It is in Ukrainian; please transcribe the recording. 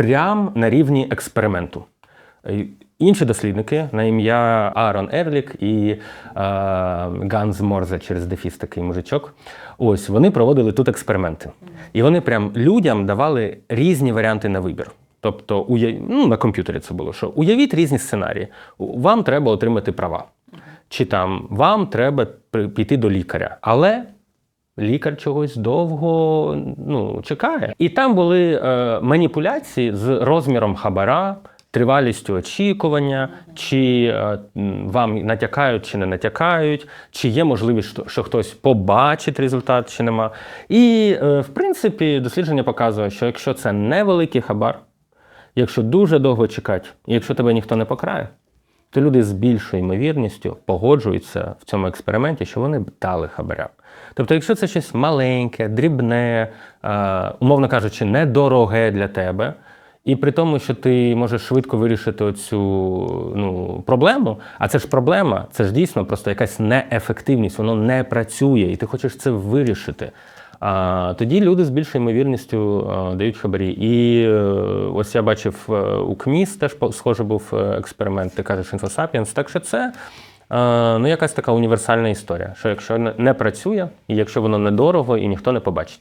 прям на рівні експерименту. Е, Інші дослідники на ім'я Аарон Ерлік і е, Ганс Морзе через дефіс такий мужичок. Ось вони проводили тут експерименти. І вони прям людям давали різні варіанти на вибір. Тобто, уя... ну, на комп'ютері це було, що уявіть різні сценарії. Вам треба отримати права. Чи там вам треба піти до лікаря. Але лікар чогось довго ну, чекає. І там були е, маніпуляції з розміром хабара, тривалістю очікування, чи е, вам натякають чи не натякають, чи є можливість, що, хтось побачить результат, чи нема. І, е, в принципі, дослідження показує, що якщо це невеликий хабар, якщо дуже довго чекати, і якщо тебе ніхто не покрає, то люди з більшою ймовірністю погоджуються в цьому експерименті, що вони б дали хабаря. Тобто, якщо це щось маленьке, дрібне, е, умовно кажучи, недороге для тебе, і при тому, що ти можеш швидко вирішити оцю ну, проблему, а це ж проблема, це ж дійсно просто якась неефективність, воно не працює, і ти хочеш це вирішити. А, тоді люди з більшою ймовірністю дають хабарі. І е, ось я бачив е, у КМІС теж схоже був е, експеримент, ти кажеш інфосапіенс. Так що це ну, якась така універсальна історія, що якщо не працює, і якщо воно недорого і ніхто не побачить.